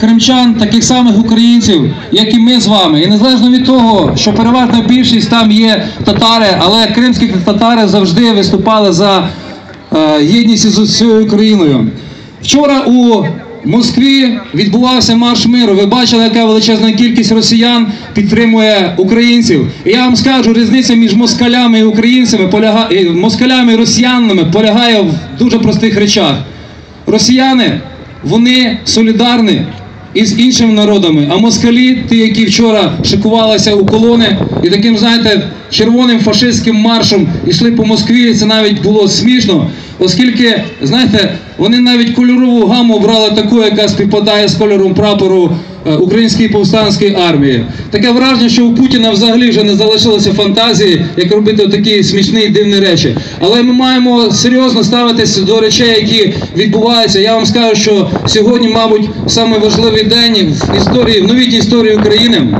кримчан, таких самих українців, як і ми з вами. І незалежно від того, що переважна більшість там є татари, але кримські татари завжди виступали за е, єдність із усією Україною. Вчора у Москві відбувався марш миру. Ви бачили, яка величезна кількість росіян підтримує українців. І я вам скажу, різниця між москалями і українцями москалями і росіянами полягає в дуже простих речах. Росіяни вони солідарні із іншими народами, а москалі, ті, які вчора шикувалися у колони, і таким, знаєте, червоним фашистським маршем йшли по Москві, це навіть було смішно, оскільки, знаєте, вони навіть кольорову гаму обрали таку, яка співпадає з кольором прапору Української повстанської армії. Таке враження, що у Путіна взагалі вже не залишилося фантазії, як робити такі смішні і дивні речі. Але ми маємо серйозно ставитися до речей, які відбуваються. Я вам скажу, що сьогодні, мабуть, найважливіший день в історії, в новітній історії України.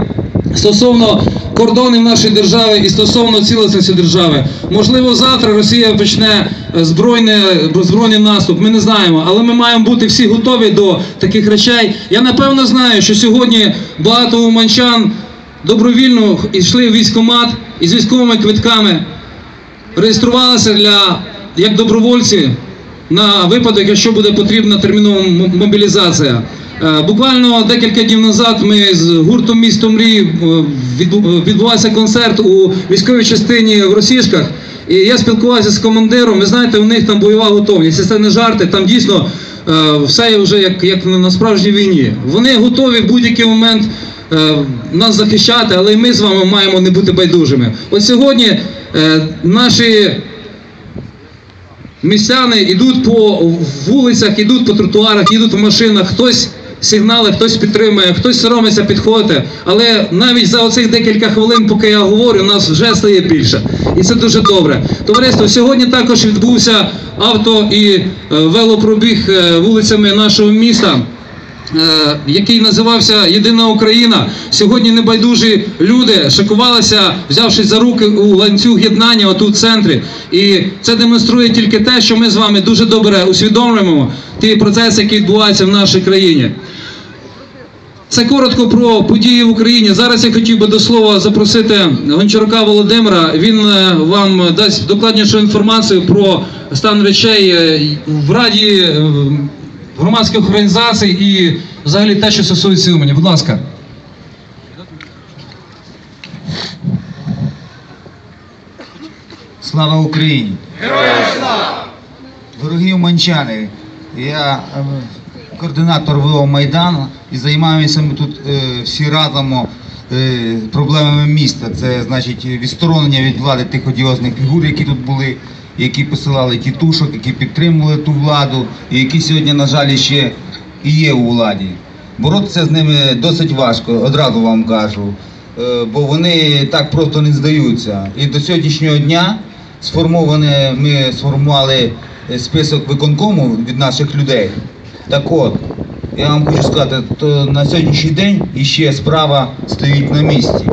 Стосовно кордонів нашої держави і стосовно цілісності держави, можливо, завтра Росія почне е, збройне збройний наступ. Ми не знаємо, але ми маємо бути всі готові до таких речей. Я напевно знаю, що сьогодні багато уманчан добровільно йшли в військкомат із військовими квитками, реєструвалися для як добровольці на випадок, якщо буде потрібна термінова мобілізація. Е, Буквально декілька днів назад ми з гуртом місто мрій е, відбувався концерт у військовій частині в Росішках. І я спілкувався з командиром. Ви знаєте, у них там бойова готовність. Це не жарти, там дійсно е, все вже як, як на справжній війні. Вони готові в будь-який момент е, нас захищати, але і ми з вами маємо не бути байдужими. От сьогодні е, наші містяни йдуть по вулицях, йдуть по тротуарах, їдуть в машинах, хтось сигнали, хтось підтримує, хтось соромиться підходити. Але навіть за оцих декілька хвилин, поки я говорю, нас вже стає більше. І це дуже добре. Товариство, сьогодні також відбувся авто і е, велопробіг е, вулицями нашого міста. Е, який називався Єдина Україна. Сьогодні небайдужі люди шикувалися, взявшись за руки у ланцюг єднання отут в центрі. І це демонструє тільки те, що ми з вами дуже добре усвідомлюємо ті процеси, які відбуваються в нашій країні. Це коротко про події в Україні. Зараз я хотів би до слова запросити Гончарука Володимира. Він е, вам дасть докладнішу інформацію про стан речей е, в Раді громадських організацій і взагалі те, що стосується Умані. Будь ласка. Слава Україні! Героям слава! Дорогі уманчани, я е, координатор ВО Майдану і займаємося ми тут е, всі разом е, проблемами міста. Це значить відсторонення від влади тих одіозних фігур, які тут були, які посилали тітушок, які підтримували ту владу, і які сьогодні, на жаль, ще і є у владі. Боротися з ними досить важко, одразу вам кажу. Е, бо вони так просто не здаються. І до сьогоднішнього дня сформоване, ми сформували список виконкому від наших людей. Так от, я вам хочу сказати, то на сьогоднішній день іще справа стоїть на місці.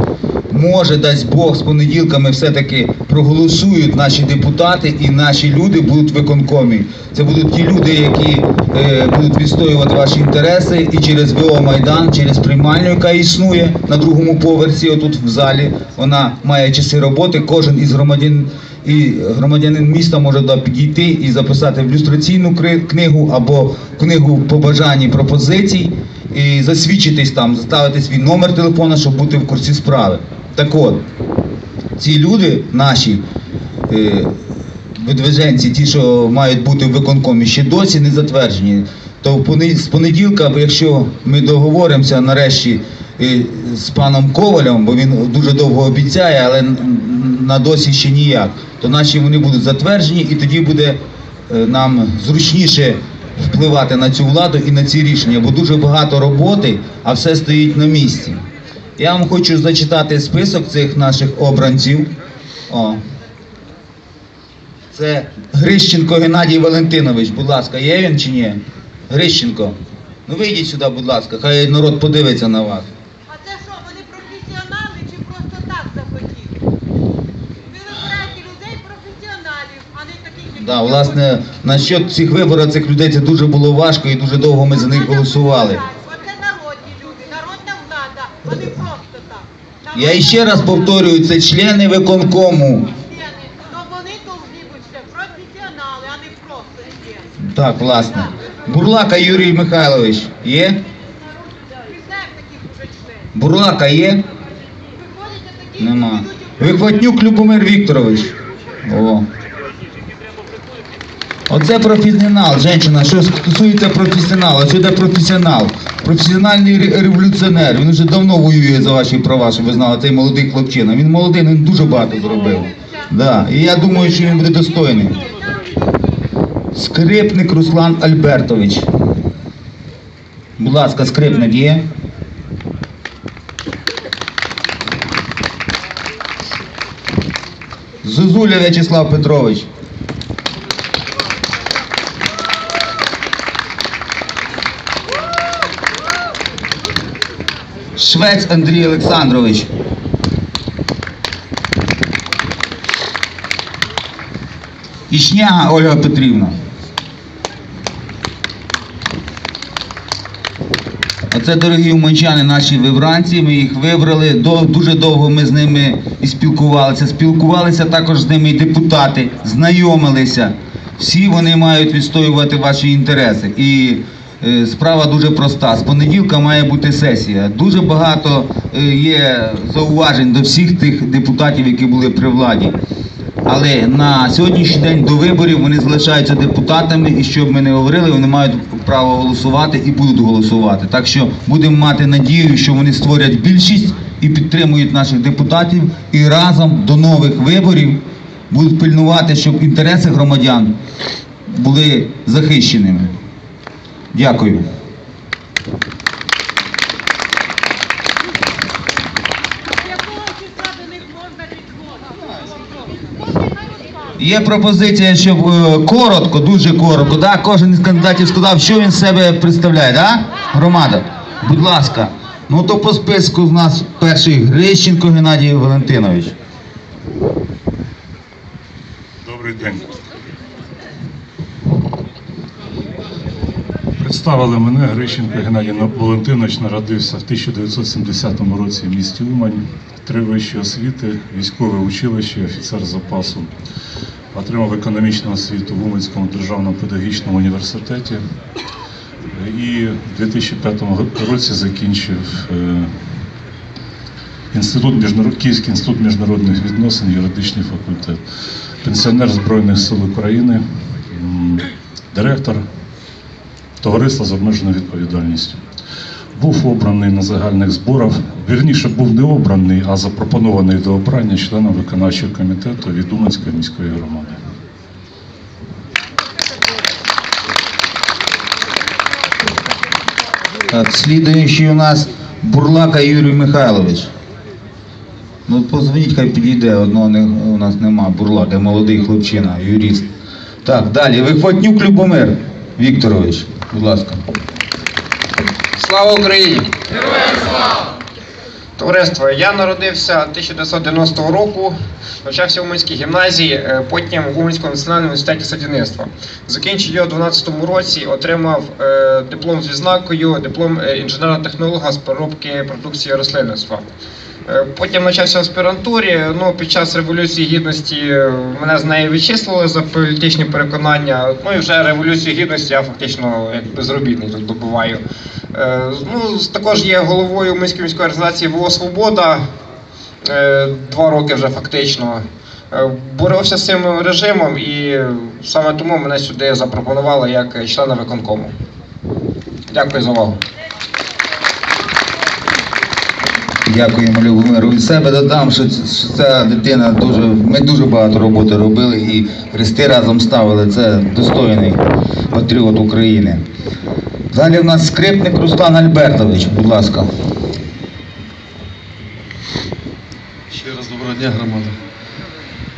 Може, дасть Бог, з понеділками все-таки проголосують наші депутати і наші люди будуть виконкомі. Це будуть ті люди, які е, будуть відстоювати ваші інтереси і через ВО Майдан, через приймальню, яка існує на другому поверсі, отут в залі. Вона має часи роботи. Кожен із громадян і громадянин міста може підійти і записати в люстраційну книгу або книгу побажань і пропозицій, і засвідчитись там, заставити свій номер телефона, щоб бути в курсі справи. Так от, ці люди наші. Е, видвиженці, ті, що мають бути в виконкомі, ще досі не затверджені. То з понеділка, якщо ми договоримося нарешті е, з паном Ковалем, бо він дуже довго обіцяє, але на досі ще ніяк, то наші вони будуть затверджені, і тоді буде е, нам зручніше впливати на цю владу і на ці рішення, бо дуже багато роботи, а все стоїть на місці. Я вам хочу зачитати список цих наших обранців. О. Це Грищенко Геннадій Валентинович, будь ласка, є він чи ні? Грищенко. Ну вийдіть сюди, будь ласка, хай народ подивиться на вас. А це що, вони професіонали чи просто так захотіли? Ви вибираєте людей професіоналів, а не таких, які Да, власне, насчет цих виборів цих людей це дуже було важко і дуже довго ми за них голосували. Оце народні люди, народна влада, а не просто так. Я іще раз повторюю, це члени виконкому. Так, власне. Бурлака Юрій Михайлович є? Бурлака є? Нема. Вихватнюк Любомир Вікторович. О. Оце професіонал, жінка, що стосується професіонала, що це професіонал? Професіональний революціонер. Він вже давно воює за ваші права, щоб ви знали, цей молодий хлопчина. Він молодий, він дуже багато зробив. Да. І я думаю, що він буде достойний. Скрипник Руслан Альбертович. Будь ласка, скрипник є? Зозуля В'ячеслав Петрович. Швець Андрій Олександрович. Ішняга Ольга Петрівна. Оце дорогі уманчани, наші вибранці. Ми їх вибрали. Дуже довго ми з ними і спілкувалися. Спілкувалися також з ними і депутати, знайомилися. Всі вони мають відстоювати ваші інтереси. Справа дуже проста. З понеділка має бути сесія. Дуже багато е, є зауважень до всіх тих депутатів, які були при владі. Але на сьогоднішній день до виборів вони залишаються депутатами, і щоб ми не говорили, вони мають право голосувати і будуть голосувати. Так що будемо мати надію, що вони створять більшість і підтримують наших депутатів, і разом до нових виборів будуть пильнувати, щоб інтереси громадян були захищеними. Дякую. Є пропозиція, щоб е, коротко, дуже коротко, да? кожен із кандидатів сказав, що він себе представляє, да? громада. Будь ласка. Ну то по списку з нас перший Грищенко Геннадій Валентинович. Добрий день. Представили мене Грищенко Геннадій Валентинович народився в 1970 році в місті Умань. Три вищі освіти, військове училище, офіцер запасу. Отримав економічну освіту в Уманському державному педагогічному університеті. І в 2005 році закінчив е, Інститут міжнарод... Київський інститут міжнародних відносин, юридичний факультет, пенсіонер Збройних сил України, директор товариства з обмеженою відповідальністю. Був обраний на загальних зборах, вірніше був не обраний, а запропонований до обрання членом виконавчого комітету від Уманської міської громади. Так, слідуючий у нас Бурлака Юрій Михайлович. Ну, позвоніть, хай підійде, одного не, у нас нема. Бурлака, молодий хлопчина, юрист. Так, далі. Вихватнюк Любомир Вікторович, будь ласка. Слава Україні! Героям слава! Товариство, я народився 1990 року, навчався в Уманській гімназії, е, потім в Уманському національному університеті садівництва. Закінчив його у 2012 році, отримав е, диплом з відзнакою, диплом е, інженера-технолога з переробки продукції рослинництва. Е, Потім навчався в аспірантурі. Ну, під час Революції Гідності мене з неї відчислили за політичні переконання. Ну і вже Революцію Гідності я фактично як безробітний тут добуваю. Е, Ну, також є головою Уманської міської організації ВО Свобода. Е, Два роки вже фактично. Боровся з цим режимом і саме тому мене сюди запропонували як члена виконкому. Дякую за увагу. Дякуємо Любомиру. Від себе додам, що ця дитина дуже. Ми дуже багато роботи робили і хрести разом ставили. Це достойний патріот України. Далі в нас скрипник Руслан Альбертович, будь ласка. Ще раз доброго дня, громада.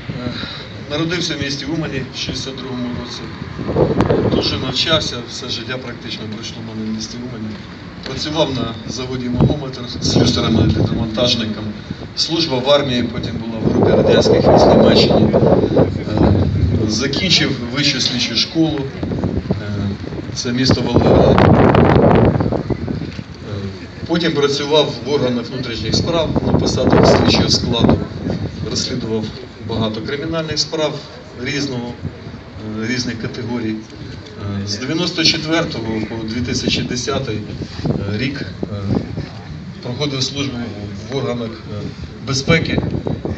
Е, Народився в місті Умані в 62-му році. Тут же навчався, все життя практично пройшло в мене в місті Умані. Працював на заводі Магометр з люстрами монтажником. Служба в армії, потім була в групі радянських військ Німеччині. Е, закінчив вищу слідчу школу. Е, Це місто Волгоград. Е, Потім працював в органах внутрішніх справ на посадах слідчого складу, розслідував багато кримінальних справ різного, різних категорій. Е, З 94 по 2010 рік е, проходив службу в органах е, безпеки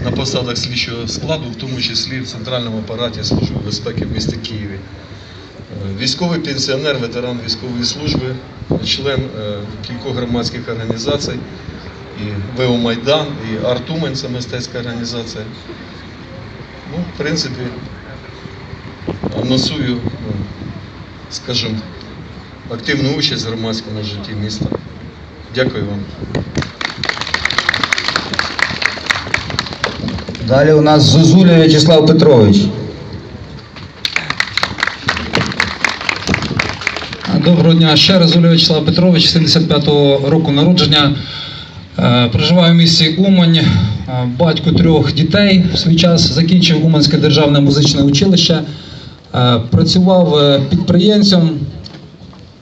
на посадах слідчого складу, в тому числі в центральному апараті Служби безпеки в місті Києві. Е, Військовий пенсіонер, ветеран військової служби, член е, кількох громадських організацій, і ВО Майдан, і Артумен, це мистецька організація. Ну, в принципі, анонсую, е, скажімо, активну участь в громадському житті міста. Дякую вам. Далі у нас Зозуля В'ячеслав Петрович. Доброго дня. Ще раз Оля Вячеслав Петрович, 75-го року народження. Е, Проживаю в місті Умань, Е, батько трьох дітей. В свій час закінчив Уманське державне музичне училище. Е, Працював е, підприємцем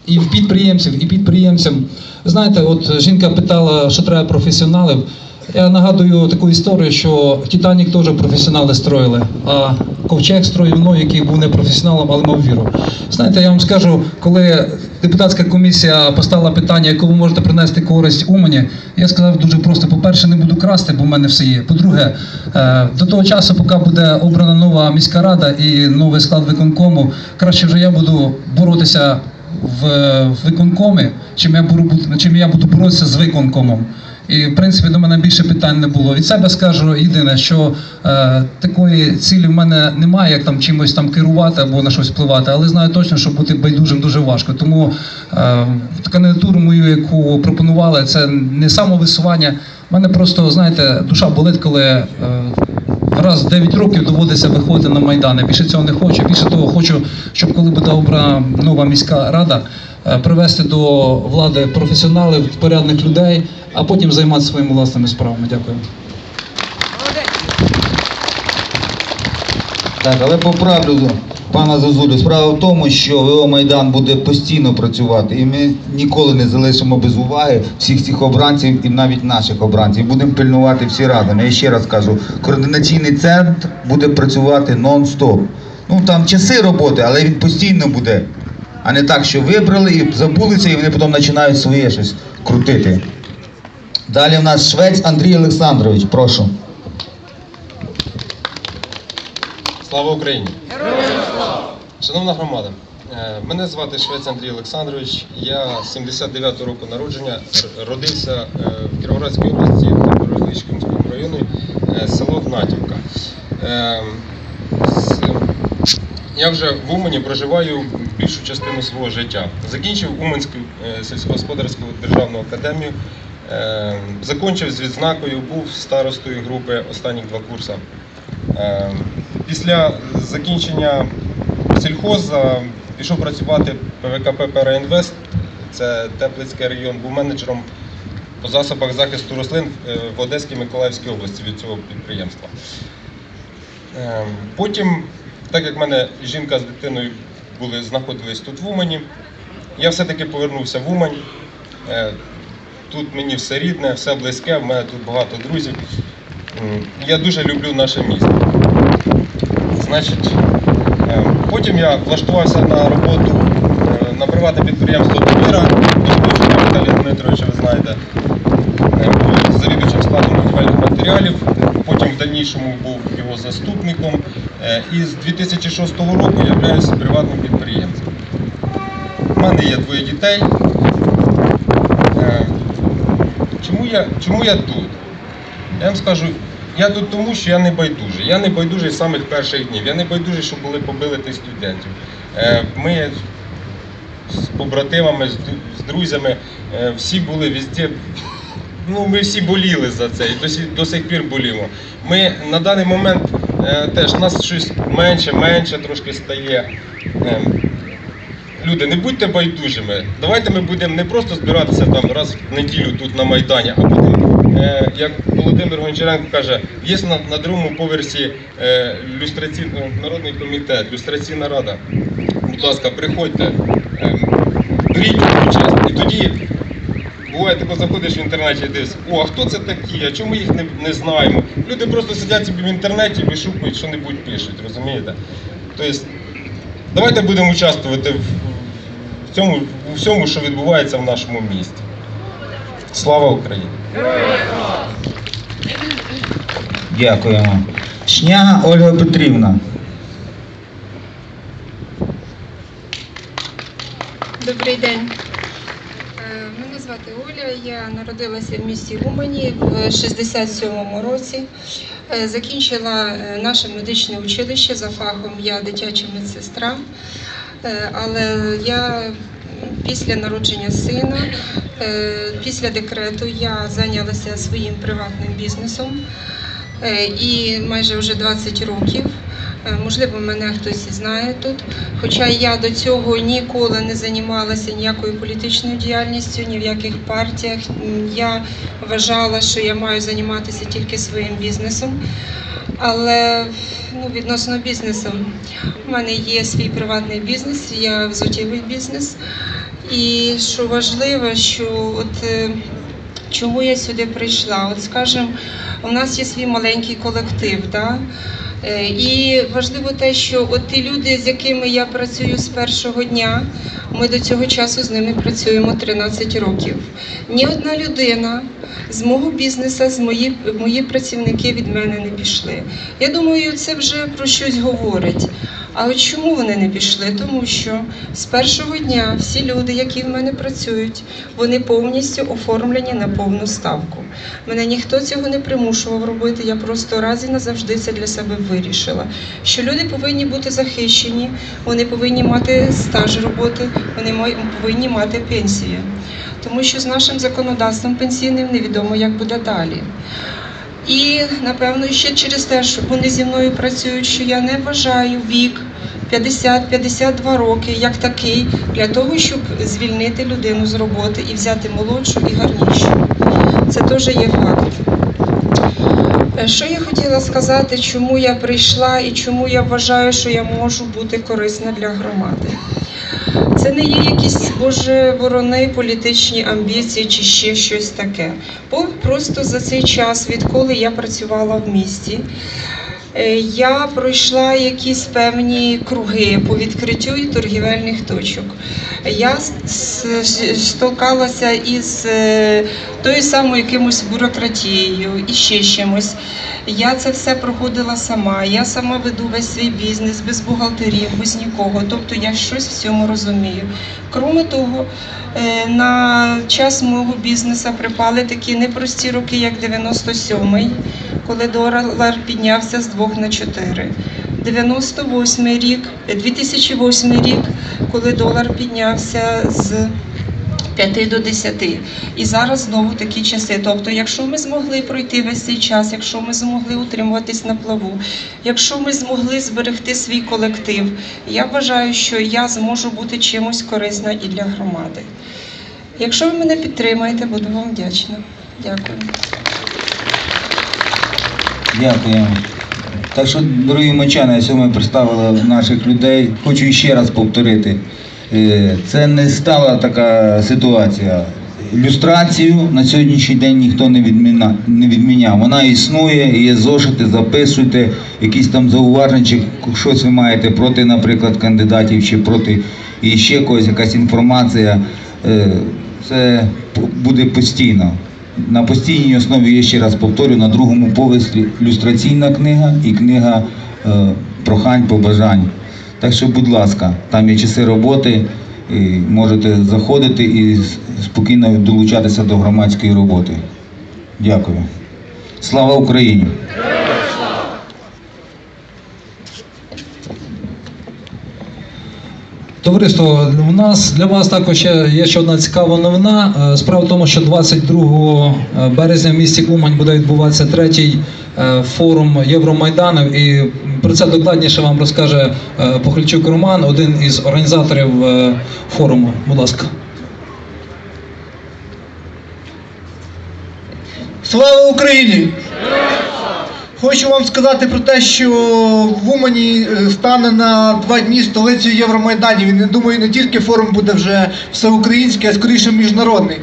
і в підприємців, і підприємцям. Знаєте, от жінка питала, що треба професіоналів. Я нагадую таку історію, що Титанік теж професіонали строїли, а ковчег строїв мною, який був не професіоналом, але мав віру. Знаєте, я вам скажу, коли депутатська комісія поставила питання, яку ви можете принести користь Умані, я сказав дуже просто: по-перше, не буду красти, бо в мене все є. По-друге, е, до того часу, поки буде обрана нова міська рада і новий склад виконкому, краще вже я буду боротися в виконкомі, чим я буду чим я буду боротися з виконкомом. І в принципі до мене більше питань не було. Від себе скажу єдине, що е, такої цілі в мене немає, як там чимось там керувати або на щось впливати, але знаю точно, що бути байдужим дуже важко. Тому е, кандидатуру мою, яку пропонували, це не самовисування. У мене просто, знаєте, душа болить, коли е, раз в 9 років доводиться виходити на Майдан. Я більше цього не хочу. Більше того, хочу, щоб коли буде обрана нова міська рада, привести до влади професіоналів, порядних людей, а потім займатися своїми власними справами. Дякую. Так, але поправлю пана Зозулю. Справа в тому, що ВО Майдан буде постійно працювати, і ми ніколи не залишимо без уваги всіх цих обранців і навіть наших обранців. Будемо пильнувати всі разом. Я ще раз кажу, координаційний центр буде працювати нон-стоп. Ну там часи роботи, але він постійно буде. А не так, що вибрали і забулися, і вони потім починають своє щось крутити. Далі в нас швець Андрій Олександрович, прошу. Слава Україні! Слава! Шановна громада, е, мене звати Швець Андрій Олександрович. Я 79-го року народження, родився е, в Кіровоградській області, в Бородичківському районі, е, село Гнатівка. Е, Я вже в Умані проживаю більшу частину свого життя. Закінчив Уманську е, сільськогосподарську державну академію, е, закінчив з відзнакою, був старостою групи останніх два курси. Е, Після закінчення сільхоза пішов працювати ПВКП «Переінвест», це Теплицький район, був менеджером по засобах захисту рослин в Одеській Миколаївській області від цього підприємства. Потім, так як в мене жінка з дитиною були, знаходились тут в Умані, я все-таки повернувся в Умань. Е, Тут мені все рідне, все близьке, в мене тут багато друзів. Я дуже люблю наше місто. Значить, е, потім я влаштувався на роботу е, на приватне підприємство Довіра, Віталія Дмитровича, ви знаєте, завідувачем складом будівельних матеріалів, дальнішому був його заступником. Е, І з 2006 року являюся приватним підприємцем. У мене є двоє дітей. Е, Чому я, чому я тут? Я вам скажу, я тут тому, що я не байдужий. Я не байдужий з самих перших днів. Я не байдужий, що були побили тих студентів. Е, Ми з побратимами, з друзями, всі були везде. Ну, ми всі боліли за це і до, сі- до сих пір болімо. Ми на даний момент е, теж нас щось менше, менше трошки стає. Е, Люди, не будьте байдужими. Давайте ми будемо не просто збиратися там раз в неділю тут на Майдані, а будемо е, як Володимир Гончаренко каже, є на, на другому поверсі е, люстраційний народний комітет, люстраційна рада. Будь ласка, приходьте, е, беріть участь. І тоді буває, тако заходиш в інтернеті і дивишся, о, а хто це такі, а чому ми їх не, не знаємо? Люди просто сидять собі в інтернеті, вишукують, що-небудь пишуть, розумієте? Тобто, давайте будемо участвувати в, в цьому, у всьому, що відбувається в нашому місті. Слава Україні! Дякуємо. Шняга Ольга Петрівна. Добрий день. Звати Оля. Я народилася в місті Умані в 67-му році. Е, Закінчила е, наше медичне училище за фахом я дитяча медсестра. Е, Але я після народження сина, після декрету я зайнялася своїм приватним бізнесом. І майже вже 20 років. Е, Можливо, мене хтось і знає тут. Хоча я до цього ніколи не займалася ніякою політичною діяльністю, ні в яких партіях. Я вважала, що я маю займатися тільки своїм бізнесом. Але ну, відносно бізнесу, в мене є свій приватний бізнес, я взуттєвий бізнес. І що важливо, що от е, чому я сюди прийшла? От скажімо, у нас є свій маленький колектив. Да? Е, І важливо те, що от ті люди, з якими я працюю з першого дня, ми до цього часу з ними працюємо 13 років. Ні одна людина з мого бізнесу, з мої, мої працівники від мене не пішли. Я думаю, це вже про щось говорить. А от чому вони не пішли? Тому що з першого дня всі люди, які в мене працюють, вони повністю оформлені на повну ставку. Мене ніхто цього не примушував робити. Я просто раз і назавжди це для себе вирішила. Що люди повинні бути захищені, вони повинні мати стаж роботи, вони повинні мати пенсію. Тому що з нашим законодавством пенсійним невідомо, як буде далі. І напевно ще через те, що вони зі мною працюють, що я не вважаю вік 50-52 роки як такий для того, щоб звільнити людину з роботи і взяти молодшу і гарнішу. Це теж є факт. Е, Що я хотіла сказати, чому я прийшла і чому я вважаю, що я можу бути корисна для громади. Це не є якісь боже ворони, політичні амбіції чи ще щось таке. Бо просто за цей час, відколи я працювала в місті, я пройшла якісь певні круги по відкриттю і торгівельних точок. Я столкалася із е, тою самою якимось бюрократією і ще чимось. Я це все проходила сама. Я сама веду весь свій бізнес без бухгалтерів, без нікого. Тобто я щось в цьому розумію. Крім того, е, на час мого бізнесу припали такі непрості роки, як 97-й, коли долар піднявся з 2 на 4. 98 рік, е, 2008 рік, коли долар піднявся з 5 до 10. І зараз знову такі часи. Тобто, якщо ми змогли пройти весь цей час, якщо ми змогли утримуватись на плаву, якщо ми змогли зберегти свій колектив, я вважаю, що я зможу бути чимось корисна і для громади. Якщо ви мене підтримаєте, буду вам вдячна. Дякую. Дякуємо. Так що, дорогі мочани, якщо ми представили наших людей, хочу ще раз повторити. Е, Це не стала така ситуація. Люстрацію на сьогоднішній день ніхто не, відміна, не відміняв. Вона існує, є зошити, записуйте, якісь там зауваження, чи щось ви маєте проти, наприклад, кандидатів, чи проти і ще когось, якась інформація. Е, Це буде постійно. На постійній основі, я ще раз повторю, на другому поверсі люстраційна книга і книга е, прохань, побажань. Так що, будь ласка, там є часи роботи, і можете заходити і спокійно долучатися до громадської роботи. Дякую. Слава Україні! Товариство, у нас для вас також ще є ще одна цікава новина. Е, Справа в тому, що 22 березня в місті Умань буде відбуватися третій е, форум Євромайданів. І про це докладніше вам розкаже е, Похильчук Роман, один із організаторів е, форуму. Будь ласка. Слава Україні! Хочу вам сказати про те, що в Умані е, стане на два дні столицею Євромайданів. І не думаю, не тільки форум буде вже всеукраїнський, а скоріше міжнародний.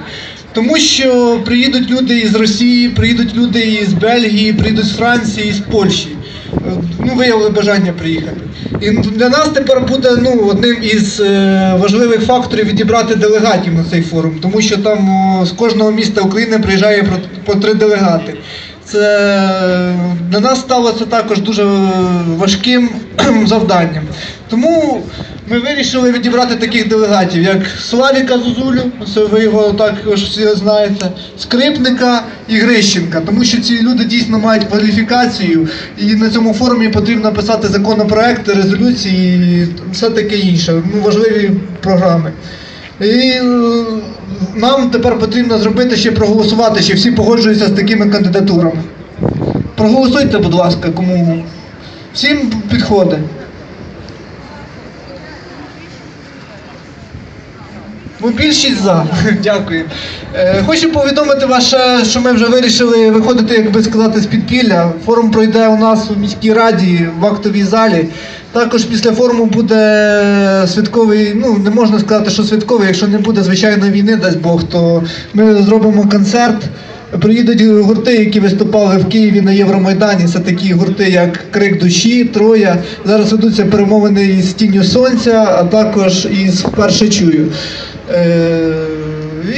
Тому що приїдуть люди із Росії, приїдуть люди із Бельгії, приїдуть з Франції, з Польщі. Е, Ну, виявили бажання приїхати. І для нас тепер буде ну, одним із е, важливих факторів відібрати делегатів на цей форум, тому що там з кожного міста України приїжджає по три делегати. Це для нас стало це також дуже важким завданням. Тому ми вирішили відібрати таких делегатів, як Славіка Зозулю, це ви його також всі знаєте, Скрипника і Грищенка, тому що ці люди дійсно мають кваліфікацію, і на цьому форумі потрібно писати законопроекти, резолюції і все таке інше, ну, важливі програми. І е, нам тепер потрібно зробити ще проголосувати, чи всі погоджуються з такими кандидатурами. Проголосуйте, будь ласка, кому всім підходить. Більшість за. Дякую. Е, хочу повідомити вас, що ми вже вирішили виходити, як би сказати, з підпілля. Форум пройде у нас у міській раді в актовій залі. Також після форуму буде святковий, ну не можна сказати, що святковий, якщо не буде звичайної війни, дасть Бог, то ми зробимо концерт. Приїдуть гурти, які виступали в Києві на Євромайдані. Це такі гурти, як Крик душі, Троя. Зараз ведуться перемовини із Тінню Сонця, а також із Вперше чую. Е,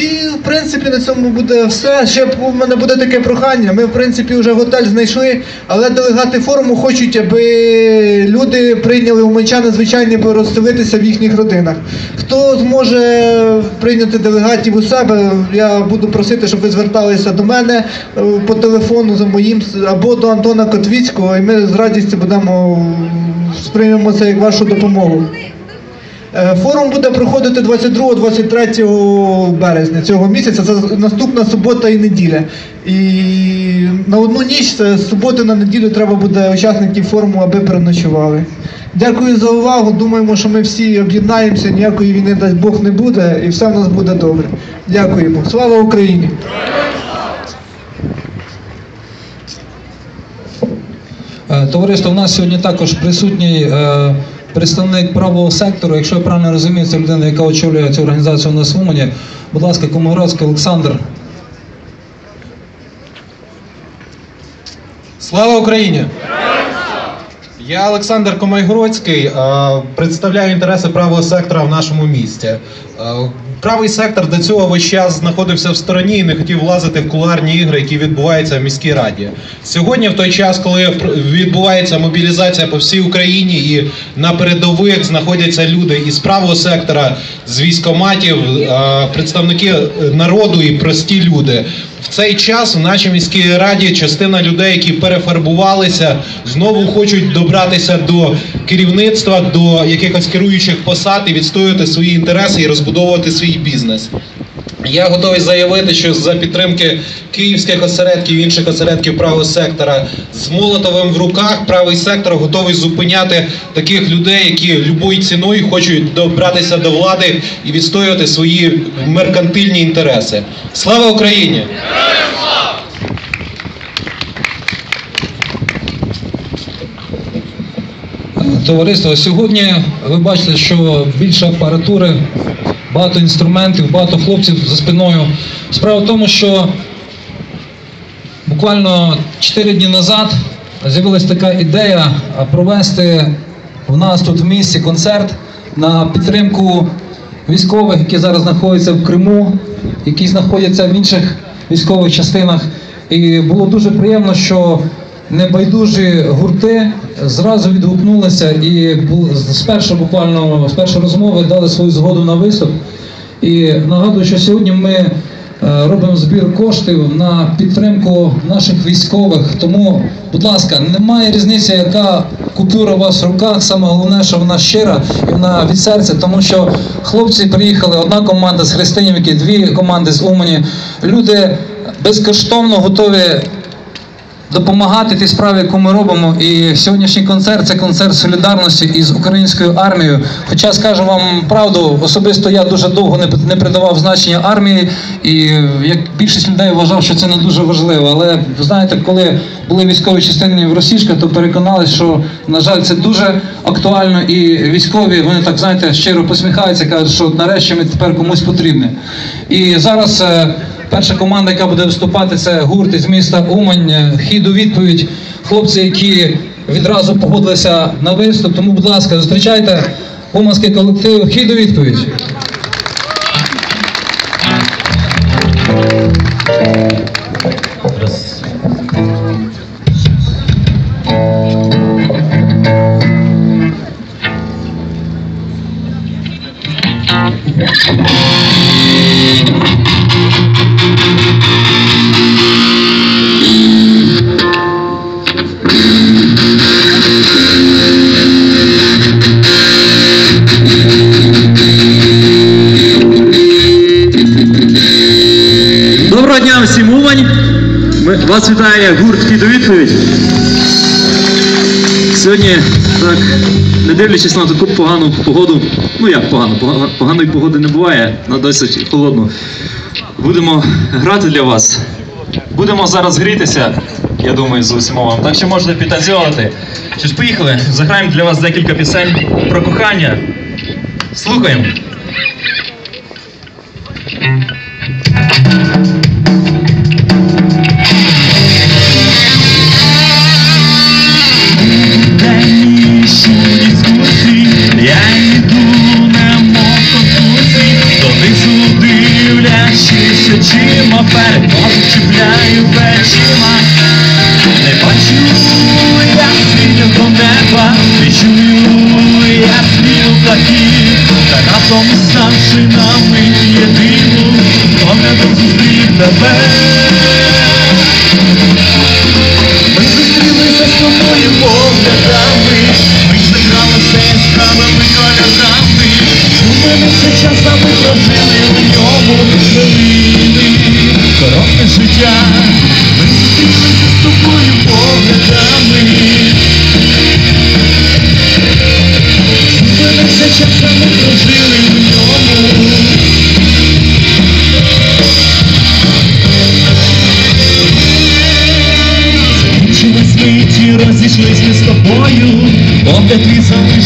і в принципі на цьому буде все. Ще у мене буде таке прохання. Ми в принципі вже готель знайшли, але делегати форуму хочуть, аби люди прийняли уманчани звичайні розселитися в їхніх родинах. Хто зможе прийняти делегатів у себе, я буду просити, щоб ви зверталися до мене е, по телефону за моїм або до Антона Котвіцького, і ми з радістю будемо сприймемо це як вашу допомогу. Е, Форум буде проходити 22-23 березня цього місяця. Це наступна субота і неділя. І на одну ніч з суботи на неділю треба буде учасників форуму, аби переночували. Дякую за увагу. Думаємо, що ми всі об'єднаємося, ніякої війни дасть Бог не буде, і все в нас буде добре. Дякуємо. Слава Україні! Е, Товариство, у нас сьогодні також присутній е, представник правого сектору. Якщо я правильно розумію, це людина, яка очолює цю організацію у нас в Умані. Будь ласка, Комогородський Олександр. Слава Україні! Я Олександр Комайгородський, представляю інтереси правого сектора в нашому місті. Правий сектор до цього весь час знаходився в стороні і не хотів влазити в кулуарні ігри, які відбуваються в міській раді. Сьогодні, в той час, коли відбувається мобілізація по всій Україні, і на передових знаходяться люди із правого сектора, з військоматів, е, представники народу і прості люди. В цей час в нашій міській раді частина людей, які перефарбувалися, знову хочуть добратися до керівництва, до якихось керуючих посад і відстоювати свої інтереси і розбудовувати свій бізнес. Я готовий заявити, що за підтримки київських осередків і інших осередків правого сектора з Молотовим в руках правий сектор готовий зупиняти таких людей, які любою ціною хочуть добратися до влади і відстоювати свої меркантильні інтереси. Слава Україні! Товариство, сьогодні ви бачите, що більше апаратури, багато інструментів, багато хлопців за спиною. Справа в тому, що буквально 4 дні назад з'явилася така ідея провести в нас тут в місті концерт на підтримку військових, які зараз знаходяться в Криму, які знаходяться в інших військових частинах. І було дуже приємно, що небайдужі гурти зразу відгукнулися і з першої буквально з першої розмови дали свою згоду на виступ. І нагадую, що сьогодні ми е, робимо збір коштів на підтримку наших військових. Тому, будь ласка, немає різниці, яка купюра у вас в руках. Саме головне, що вона щира і вона від серця, тому що хлопці приїхали, одна команда з Христинівки, дві команди з Умані. Люди безкоштовно готові допомагати тій справі, яку ми робимо. І сьогоднішній концерт це концерт солідарності із українською армією. Хоча скажу вам правду, особисто я дуже довго не, придавав значення армії, і як більшість людей вважав, що це не дуже важливо. Але знаєте, коли були військові частини в Російська, то переконалися, що на жаль, це дуже актуально, і військові вони так знаєте щиро посміхаються, кажуть, що нарешті ми тепер комусь потрібні. І зараз. Перша команда, яка буде виступати, це гурт із міста Умань. Хід у відповідь. Хлопці, які відразу погодилися на виступ. Тому, будь ласка, зустрічайте уманський колектив. Хід у відповідь. Вас гурт «Хід відповідь. Сьогодні, так, не дивлячись на таку погану погоду, ну як погано, поганої погоди не буває, на досить холодну. Будемо грати для вас. Будемо зараз грітися, я думаю, з усіма вам. Так що можете підтанцьовувати. Що ж, поїхали, заграємо для вас декілька пісень про кохання. Слухаємо. Чіпляю плечима. Не бачу, як світить до неба, не чую, як спів птахів, та раптом ставши на мить єдину, поглядом зустрів тебе. Ми зустрілися з тобою поглядами, ми загралися яскравими кольорами, Зупинився час, а ми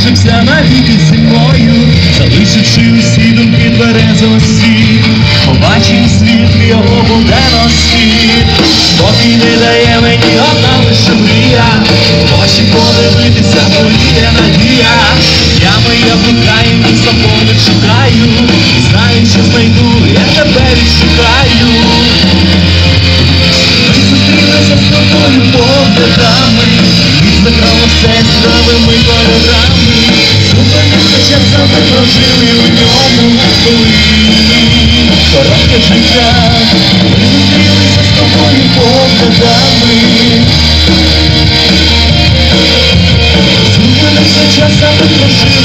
залишився навіки зі мною, залишивши усі думки тверезості, побачив світ його буденності, спокій не дає мені одна лише мрія, очі подивитися поліє надія, я моя блукаю, місто повних шукаю, знаю, що знайду, я тебе відшукаю. Коротке життя, ми зустрілися з тобою поглядами. Зупинився час, а ми прожили у ньому